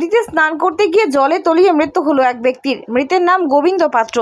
নদীতে স্নান করতে গিয়ে জলে তলিয়ে মৃত্যু হলো এক ব্যক্তির। মৃতের নাম গোবিন্দ পাত্র।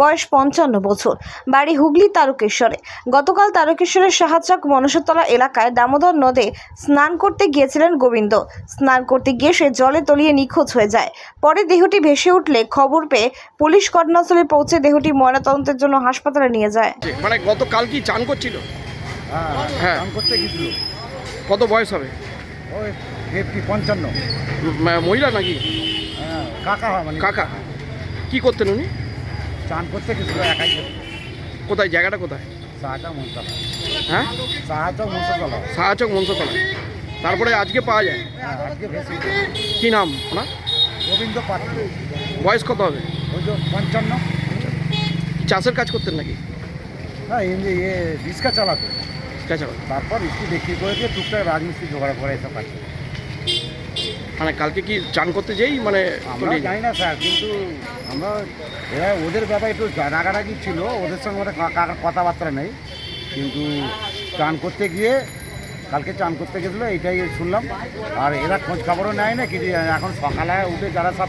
বয়স পঞ্চান্ন বছর। বাড়ি হুগলি তারকেশ্বরে। গতকাল তারকেশ্বরের সাহায্যক মনসতলা এলাকায় দামোদর নদে স্নান করতে গিয়েছিলেন গোবিন্দ। স্নান করতে গিয়ে সে জলে তলিয়ে নিখোঁজ হয়ে যায়। পরে দেহটি ভেসে উঠলে খবর পেয়ে পুলিশ ঘটনাস্থলে পৌঁছে দেহটি ময়নাতদন্তের জন্য হাসপাতালে নিয়ে যায়। মানে গতকাল কি চান করছিল? হ্যাঁ হ্যাঁ। করতে গেছিল কত বয়স হবে? ওই ফিফটি পঞ্চান্ন। ম- মহিলা নাকি? হ্যাঁ কাকা হয় মানে। কাকা। কি করতেন উনি? চান করতে গেছিল একাই করতে। কোথায়? জায়গাটা কোথায়? হ্যাঁ? সাহায্য মনসাতলা তারপরে আজকে পাওয়া যায়? হ্যাঁ আজকে কি নাম ওনার? গোবিন্দ পাত্র বয়স কত হবে? ওই যে পঞ্চান্ন। চাষের কাজ করতেন নাকি? হ্যাঁ এমনি ইয়ে রিক্সা চালাতো। তাছাড়া তারপর স্কুল বিক্রি করে দিয়ে টুকটাক রাজমিস্ত্রি জোগাড় করে এসব কাজ মানে কালকে কি চান করতে যেই? মানে আমরা জানি না স্যার কিন্তু আমরা এরা ওদের ব্যাপারে একটু রাগারাগি ছিল ওদের সঙ্গে আমাদের কথাবার্তা নেই। কিন্তু চান করতে গিয়ে কালকে চান করতে গেছিল এইটাই শুনলাম। আর এরা খোঁজ খবরও নেয় না কিছু এখন সকালে উঠে যারা সব